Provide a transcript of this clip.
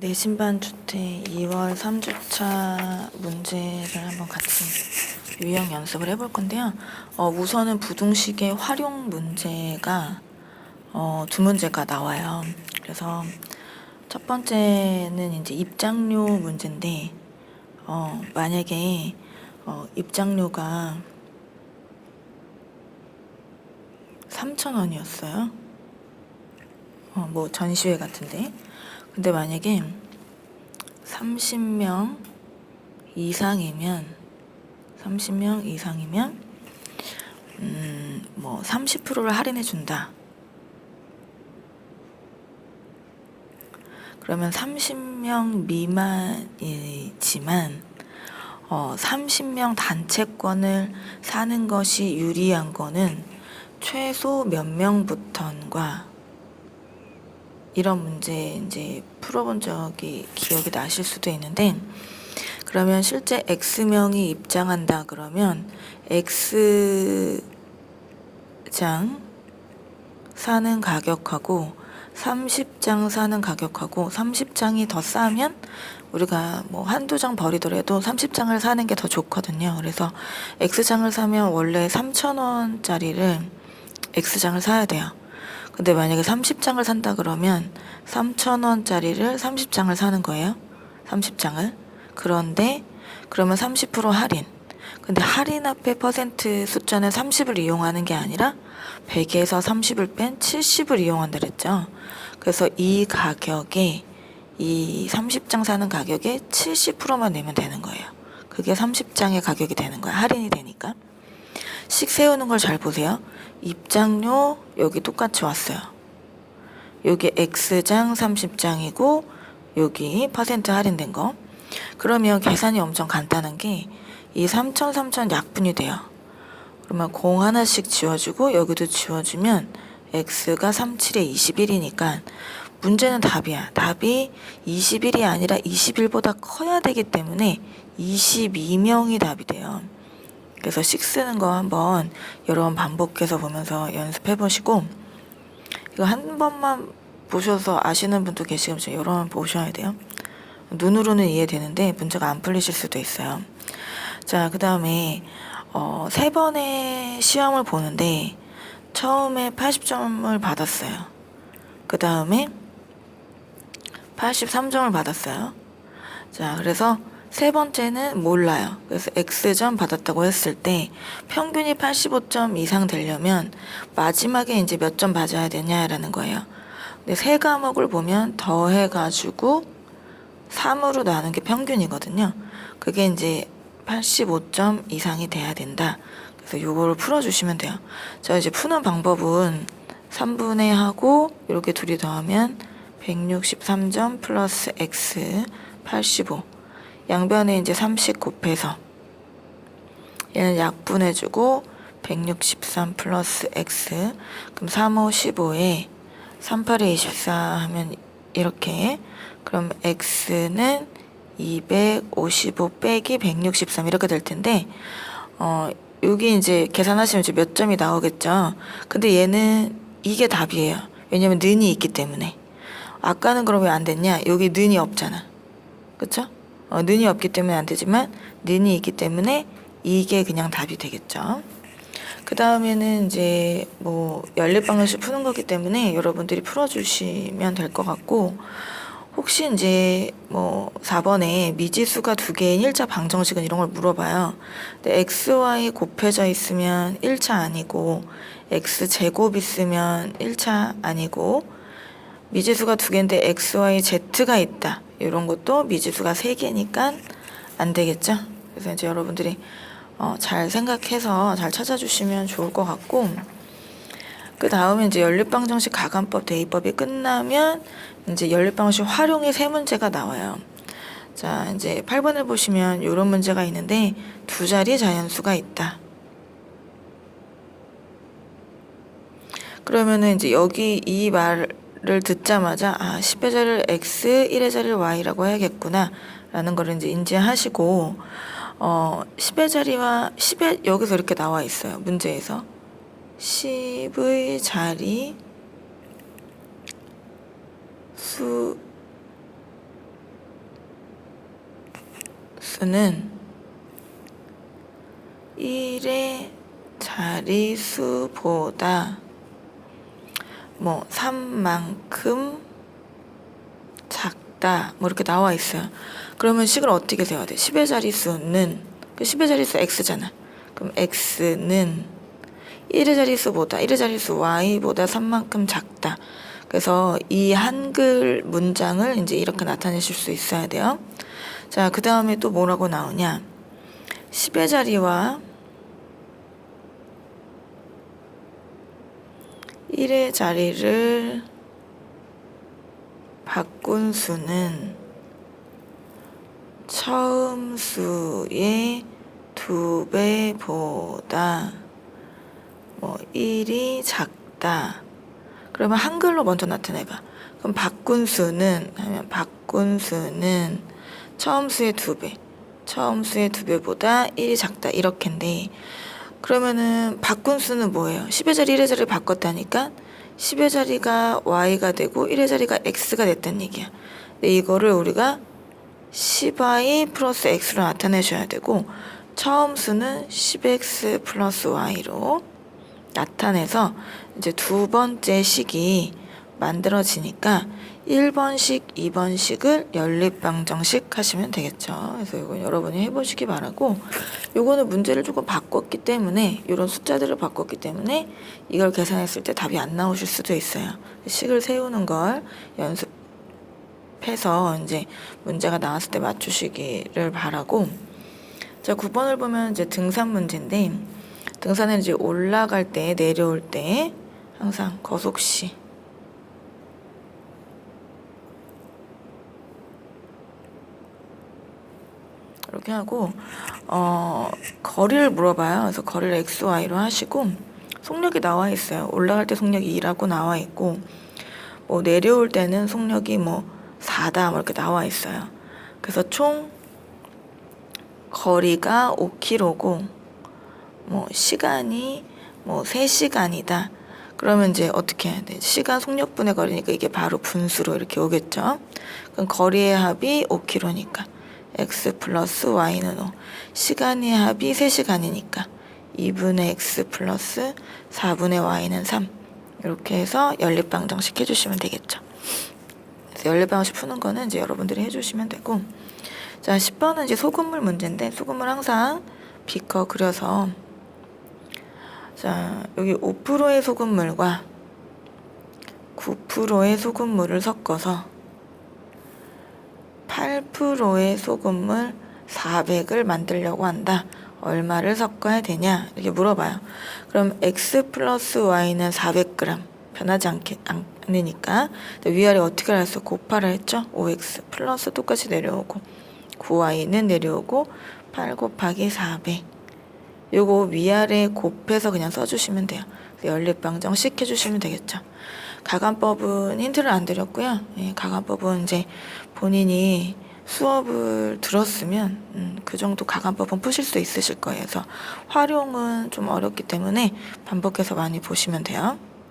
내신반 주택 2월 3주차 문제를 한번 같이 유형 연습을 해볼 건데요. 어, 우선은 부등식의 활용 문제가 어, 두 문제가 나와요. 그래서 첫 번째는 이제 입장료 문제인데 어, 만약에 어, 입장료가 3,000원이었어요. 어, 뭐 전시회 같은데. 근데 만약에 30명 이상이면 30명 이상이면 음, 뭐 30%를 할인해 준다. 그러면 30명 미만이지만 어, 30명 단체권을 사는 것이 유리한 거는 최소 몇 명부터인가 이런 문제 이제 풀어본 적이 기억이 나실 수도 있는데 그러면 실제 X명이 입장한다 그러면 X장 사는 가격하고 30장 사는 가격하고 30장이 더 싸면 우리가 뭐 한두 장 버리더라도 30장을 사는 게 더 좋거든요. 그래서 X장을 사면 원래 3,000원짜리를 X장을 사야 돼요. 근데 만약에 30장을 산다 그러면 3,000원짜리를 30장을 사는 거예요. 30장을. 그런데 그러면 30% 할인. 근데 할인 앞에 퍼센트 숫자는 30을 이용하는 게 아니라 100에서 30을 뺀 70을 이용한다 그랬죠. 그래서 이 가격에 이 30장 사는 가격에 70%만 내면 되는 거예요. 그게 30장의 가격이 되는 거야. 할인이 되니까. 식 세우는 걸 잘 보세요. 입장료 여기 똑같이 왔어요. 여기 X장 30장이고 여기 퍼센트 할인된 거. 그러면 계산이 엄청 간단한 게 이 3천 3천 약분이 돼요. 그러면 공 하나씩 지워주고 여기도 지워주면 X가 37에 21이니까 문제는 답이야. 답이 21이 아니라 21보다 커야 되기 때문에 22명이 답이 돼요. 그래서 식 쓰는 거 한번 여러 번 반복해서 보면서 연습해 보시고 이거 한 번만 보셔서 아시는 분도 계시면 여러 번 보셔야 돼요. 눈으로는 이해되는데 문제가 안 풀리실 수도 있어요. 자, 그 다음에 어, 세 번의 시험을 보는데 처음에 80점을 받았어요. 그 다음에 83점을 받았어요. 자, 그래서 세 번째는 몰라요. 그래서 X점 받았다고 했을 때 평균이 85점 이상 되려면 마지막에 이제 몇 점 받아야 되냐라는 거예요. 근데 세 과목을 보면 더해가지고 3으로 나눈 게 평균이거든요. 그게 이제 85점 이상이 돼야 된다. 그래서 요거를 풀어주시면 돼요. 자, 이제 푸는 방법은 3분의 하고 이렇게 둘이 더하면 163점 플러스 X 85. 양변에 이제 30 곱해서 얘는 약분해주고 163 플러스 x 그럼 3, 5, 15에 3, 8에 24 하면 이렇게. 그럼 x는 255 빼기 163 이렇게 될 텐데 어 여기 이제 계산하시면 이제 몇 점이 나오겠죠? 근데 얘는 이게 답이에요. 왜냐면 는이 있기 때문에. 아까는 왜안 됐냐? 여기 는이 없잖아. 그쵸? 어, 는이 없기 때문에 안 되지만 는이 있기 때문에 이게 그냥 답이 되겠죠. 그 다음에는 이제 뭐 연립방정식 푸는 거기 때문에 여러분들이 풀어주시면 될 것 같고 혹시 이제 뭐 4번에 미지수가 두 개인 1차 방정식은 이런 걸 물어봐요. 근데 x, y 곱해져 있으면 1차 아니고 x 제곱 있으면 1차 아니고 미지수가 두 개인데 x, y, z가 있다. 이런 것도 미지수가 세 개니까 안 되겠죠. 그래서 이제 여러분들이 어, 잘 생각해서 잘 찾아주시면 좋을 것 같고 그 다음에 이제 연립방정식 가관법 대입법이 끝나면 이제 연립방정식 활용의 세 문제가 나와요. 자 이제 8번을 보시면 이런 문제가 있는데 두 자리 자연수가 있다. 그러면은 이제 여기 이 말, 를 듣자마자 아 10의 자리를 x, 1의 자리를 y라고 해야겠구나 라는 거를 이제 인지하시고 어 10의 자리와 10의 여기서 이렇게 나와 있어요 문제에서. 10의 자리 수 수는 1의 자리수보다 뭐 3만큼 작다 뭐 이렇게 나와 있어요. 그러면 식을 어떻게 세워야 돼? 10의 자리수는 그 10의 자리수 x잖아. 그럼 x는 1의 자리수보다 1의 자리수 y보다 3만큼 작다. 그래서 이 한글 문장을 이제 이렇게 나타내실 수 있어야 돼요. 자, 그 다음에 또 뭐라고 나오냐? 10의 자리와 1의 자리를 바꾼 수는 처음 수의 두 배보다 뭐 1이 작다. 그러면 한글로 먼저 나타내봐. 그럼 바꾼 수는 하면 바꾼 수는 처음 수의 두 배. 처음 수의 두 배보다 1이 작다. 이렇게인데 그러면은 바꾼 수는 뭐예요? 10의 자리 1의 자리를 바꿨다니까 10의 자리가 y가 되고 1의 자리가 x가 됐다는 얘기야. 근데 이거를 우리가 10y 플러스 x로 나타내셔야 되고 처음 수는 10x 플러스 y로 나타내서 이제 두 번째 식이 만들어지니까 1번식, 2번식을 연립방정식 하시면 되겠죠. 그래서 이건 여러분이 해보시기 바라고 요거는 문제를 조금 바꿨기 때문에 이런 숫자들을 바꿨기 때문에 이걸 계산했을 때 답이 안 나오실 수도 있어요. 식을 세우는 걸 연습해서 이제 문제가 나왔을 때 맞추시기를 바라고 자 9번을 보면 이제 등산 문제인데 등산은 이제 올라갈 때 내려올 때 항상 거속시 이렇게 하고 어 거리를 물어봐요. 그래서 거리를 x, y로 하시고 속력이 나와 있어요. 올라갈 때 속력이 2라고 나와 있고 뭐 내려올 때는 속력이 뭐 4다 뭐 이렇게 나와 있어요. 그래서 총 거리가 5km고 뭐 시간이 뭐 3시간이다. 그러면 이제 어떻게 해야 돼? 시간 속력분의 거리니까 이게 바로 분수로 이렇게 오겠죠. 그럼 거리의 합이 5km니까 x 플러스 y는 5. 시간의 합이 3시간이니까 2분의 x 플러스 4분의 y는 3. 이렇게 해서 연립방정식 해주시면 되겠죠. 연립방정식 푸는 거는 이제 여러분들이 해주시면 되고 자 10번은 이제 소금물 문제인데 소금물 항상 비커 그려서 자 여기 5%의 소금물과 9%의 소금물을 섞어서 8%의 소금물 400을 만들려고 한다. 얼마를 섞어야 되냐? 이렇게 물어봐요. 그럼 x 플러스 y는 400g 변하지 않게, 않으니까 위아래 어떻게 할수 곱하라 했죠? 5x 플러스 똑같이 내려오고 9y는 내려오고 8 곱하기 400 요거 위아래 곱해서 그냥 써주시면 돼요. 연립방정식 해주시면 되겠죠. 가관법은 힌트를 안 드렸고요. 예, 가관법은 이제 본인이 수업을 들었으면 음, 그 정도 가관법은 푸실 수 있으실 거예요. 그래서 활용은 좀 어렵기 때문에 반복해서 많이 보시면 돼요.